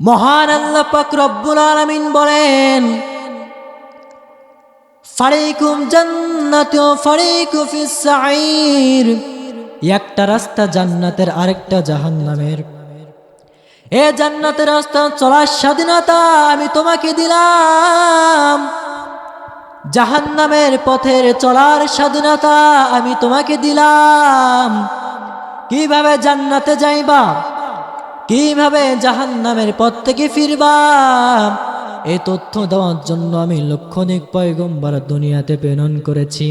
মহান আল্লাহ পাক রব্বুল আলামিন বলেন, ফারিকুম জান্নাতি ফারিকু ফিস একটা রাস্তা জান্নাতের আরেকটা জাহান্নামের। এ জান্নাতের রাস্তা চলার স্বাধীনতা আমি তোমাকে দিলাম। জাহান্নামের পথের চলার স্বাধীনতা আমি তোমাকে দিলাম। কীভাবে জান্নাতে যাইবা? কীভাবে জাহান্নামের পথ থেকে ফিরবা এই তথ্য দেওয়ার জন্য আমি লক্ষণিক পয়গম্বর দুনিয়াতে প্রেরণ করেছি।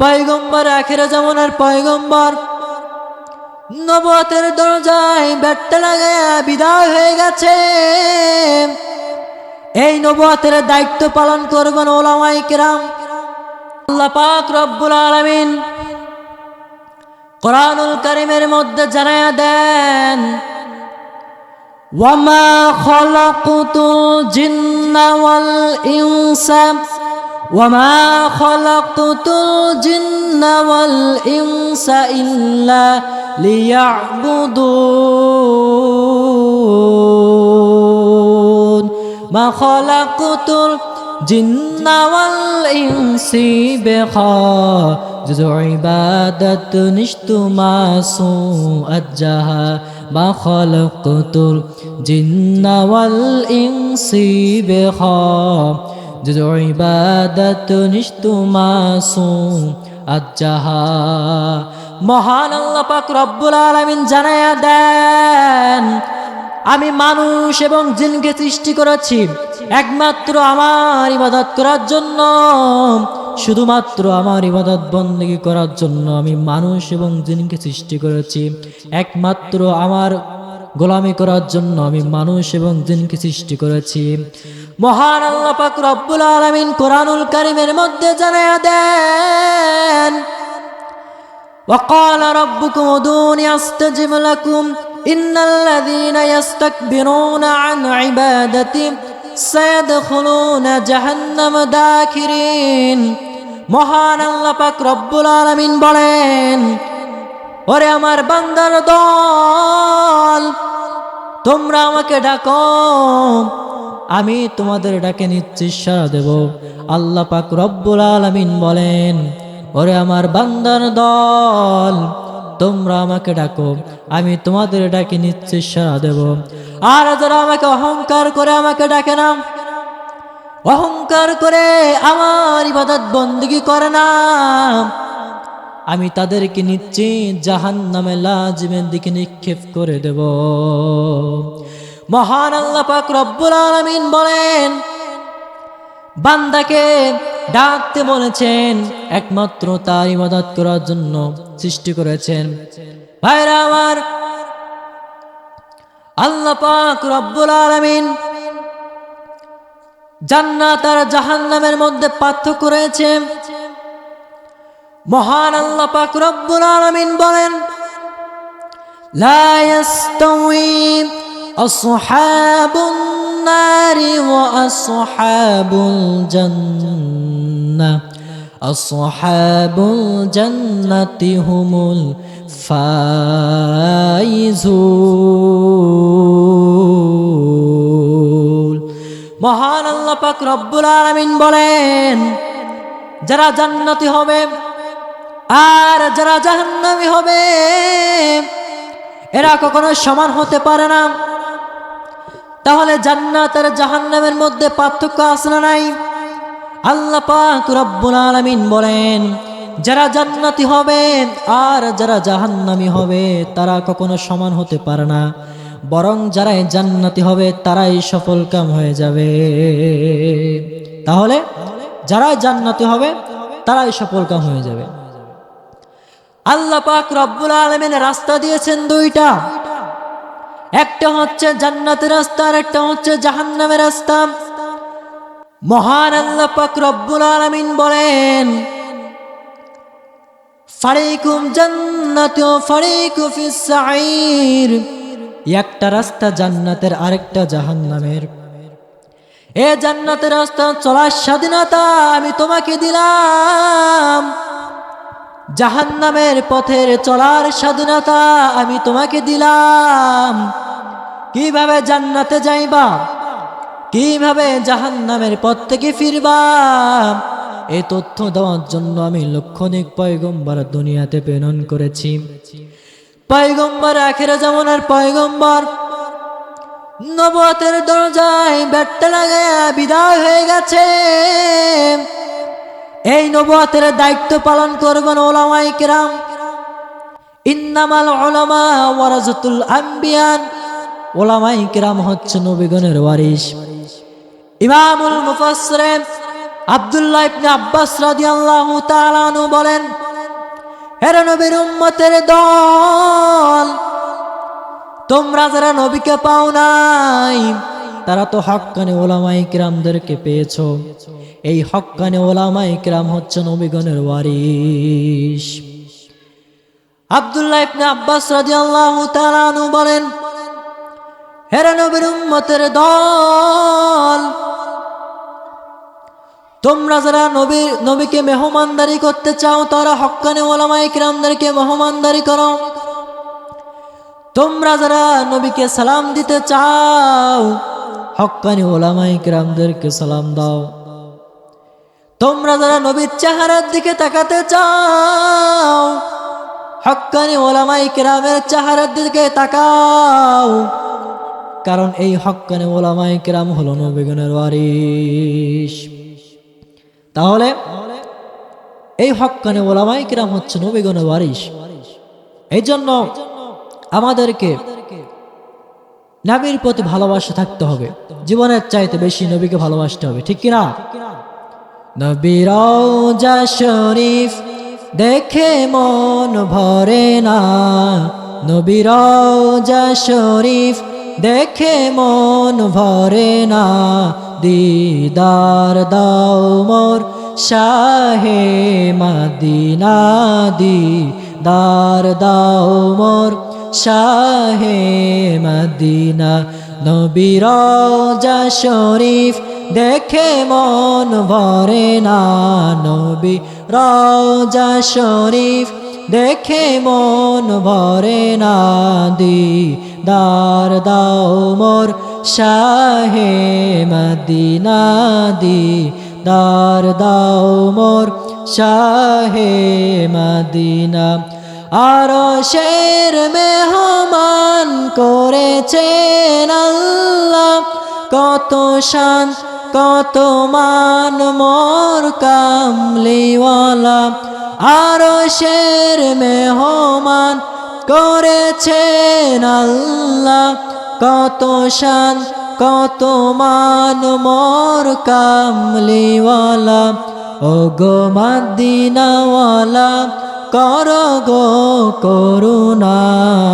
পয়গম্বর আখেরা জামানার পয়গম্বর। নবতের দরজায় ব্যাটটা লাগায়া বিদায় হয়ে গেছে। এই নবতের দায়িত্ব পালন করবেন ওলামাই কেরাম। আল্লাহ পাক রব্বুল আলামিন কোরআনুল কারিমের মধ্যে জানায়া দেন ওয়ামা খলাকুতুল জিন্না ওয়াল ইনসা ওয়ামা খলাকুতুল জিন্না ওয়াল ইনসা ইল্লা লিয়াবুদুন মা খলাকুতুল জিন্না ওয়াল ইনসি বিখা জুজু ইবাদত নিশতু মাসু আজ্জাহা মা খলাকুতুল জিন্না ওয়াল ইনসি বিখা জুজু মাসু আজ্জাহা। মহান পাক রব্বুল আলামিন জানায়া দেন আমি মানুষ এবং জিনকে সৃষ্টি করেছি একমাত্র আমার ইবাদত করার জন্য শুধুমাত্র আমার ইবাদত বন্দী করার জন্য আমি মানুষ এবং জিনকে সৃষ্টি করেছি একমাত্র আমার গোলামি করার জন্য আমি মানুষ এবং জিনকে সৃষ্টি করেছি মহান আল্লাহ পাক রব্বুল আলামিন কোরআনুল কারিমের মধ্যে জানায়া দেন وقال ربكم ادوني استجب لكم ইন্নাল্লাযীনা ইস্তাকবিরুনা আন ইবাদাতি সায়াদখুলুনা জাহান্নাম দাখিরিন। মহান আল্লাহ পাক রব্বুল আলামিন বলেন, ওরে আমার বান্দার দল, তোমরা আমাকে ডাকো, আমি তোমাদের ডাকে নিচ্ছিসা দেব। আল্লাহ পাক রব্বুল আলামিন বলেন, ওরে আমার বান্দার দল তোমরা আমাকে ডাকো, আমি তোমাদের ডাকে নিশ্চিত সাড়া দেব। আর যারা আমাকে অহংকার করে আমাকে ডাকে না, অহংকার করে আমার ইবাদত বন্দিগি করে না, আমি তাদেরকে নিশ্চিত জাহান নামে লাজমের দিকে নিক্ষেপ করে দেব। মহান আল্লাহ পাক রব্বুল আলামিন বলেন, বান্দাকে ডাকতে বলেছেন, একমাত্র তার ইবাদত করার জন্য সৃষ্টি করেছেন। ভাইরা আমার, আল্লাহ পাক রব্বুল আলামিন জান্নাত আর জাহান্নামের মধ্যে পার্থক্য রয়েছে। মহান আল্লাহ পাক রব্বুল আলামিন বলেন, লা ইয়াস্তাউই আসহাবুন নারি ওয়া আসহাবুল জান্নাহ আসহাবুল জান্নাতি হুমুল ফাইজুন মহান আল্লাহ পাক রব্বুল আলামিন বলেন, যারা জান্নাতি হবে আর যারা জাহান্নামী হবে, এরা কখনো সমান হতে পারে না। তাহলে জান্নাত আর জাহান্নামের মধ্যে পার্থক্য না নাই? আল্লাহ পাক রব্বুল আলামিন বলেন, যারা জান্নাতি হবে আর যারা জাহান্নামী হবে, তারা কখনো সমান হতে পারে না। বরং যারাই জান্নাতি হবে, তারাই সফল কাম হয়ে যাবে। তাহলে যারাই জান্নাতি হবে, তারাই সফল কাম হয়ে যাবে। আল্লাহ পাক রব্বুল আলমিনের রাস্তা দিয়েছেন দুইটা। একটা হচ্ছে জান্নাতের রাস্তা, আর একটা হচ্ছে জাহান্নামের রাস্তা। মহান আল্লাহ পাক রব্বুল আলমিন বলেন, ফারিকুম জান্নাত ও ফারিকু ফিস একটা রাস্তা জান্নাতের, আরেকটা জাহান্নামের। এ জান্নাতের রাস্তা চলার স্বাধীনতা আমি তোমাকে দিলাম। জাহান্নামের পথের চলার স্বাধীনতা আমি তোমাকে দিলাম। কীভাবে জান্নাতে যাইবা? কীভাবে জাহান্নামের পথ থেকে ফিরবা? এই তথ্য দেওয়ার জন্য আমি লক্ষণিক পয়গম্বর দুনিয়াতে প্রেরণ করেছি। পয়গম্বর আখেরা জামানার পয়গম্বর। নবতের দরজায় ব্যাটটা লাগায়া বিদায় হয়ে গেছে। এই নবতের দায়িত্ব পালন করবেন ওলামাই কিরাম। ইন্নামাল ওলামা ওয়ারাজাতুল আম্বিয়ান। ওলামাই কিরাম হচ্ছে নবীগণের ওয়ারিস ইমামুল মুফাসসিরিন আব্দুল্লাহ ইবনে আব্বাস রাদিয়াল্লাহু তাআলা বলেন হেরে নবীর উম্মতের দল, তোমরা যারা নবীকে পাও নাই, তারা তো হক্কানে ওলামাই কিরামদেরকে পেয়েছ। এই হক্কানে ওলামাই কিরাম হচ্ছে নবীগণের ওয়ারিস আব্দুল্লাহ ইবনে আব্বাস রাদিয়াল্লাহু তাআলা বলেন হেরে নবীর উম্মতের দল। তোমরা যারা নবী, নবীকে মেহমানদারি করতে চাও, তারা হক্কানে ওলামাই কিরামদেরকে মেহমানদারি করো। তোমরা যারা নবীকে সালাম দিতে চাও হকানি ওলামাই কিরামদেরকে সালাম দাও। তোমরা যারা নবীর চেহারার দিকে তাকাতে চাও, হক্কানি ওলামাই কিরামের চেহারার দিকে তাকাও। কারণ এই হক্কানি ওলামাই কিরাম হলো নবীগণের ওয়ারিস তাহলে এই হক্কানে ওলামাই কিরাম হচ্ছে নবীগণের ওয়ারিস এই জন্য আমাদেরকে নবীর প্রতি ভালোবাসা থাকতে হবে। জীবনের চাইতে বেশি নবীকে ভালোবাসতে হবে, ঠিক কিনা? নবীর শরীফ দেখে মন ভরে না। নবীর শরীফ দেখে মন ভরে না। দিদার দাও মোর শাহে মাদিনা দিদার দাও মোর শাহে মদিনা। নবীর শরীফ দেখে মন ভরে না। নবী রওজা শরীফ দেখে মন ভরে না। দি দার দাও মোর শাহে মদিনা দি। দার দাও মোর শাহে মদিনা। আর শের মেহমান করেছেন আল্লাহ। কত শান, কত মান মোর কামলিওয়ালা। আর শের মেহমান করেছেন আল্লাহ। কত শান, কত মান, মোর কামলিওয়ালা। ও গো মাদিনাওয়ালা, কর গো করুণা।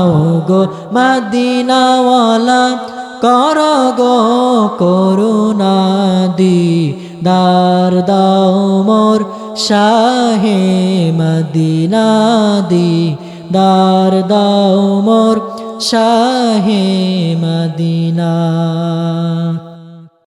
ও গো মাদিনাওয়ালা, কর গো করুণা। দি দার দাও মোর শাহে মদিনা দি। দার দাও মোর শাহে মদিনা।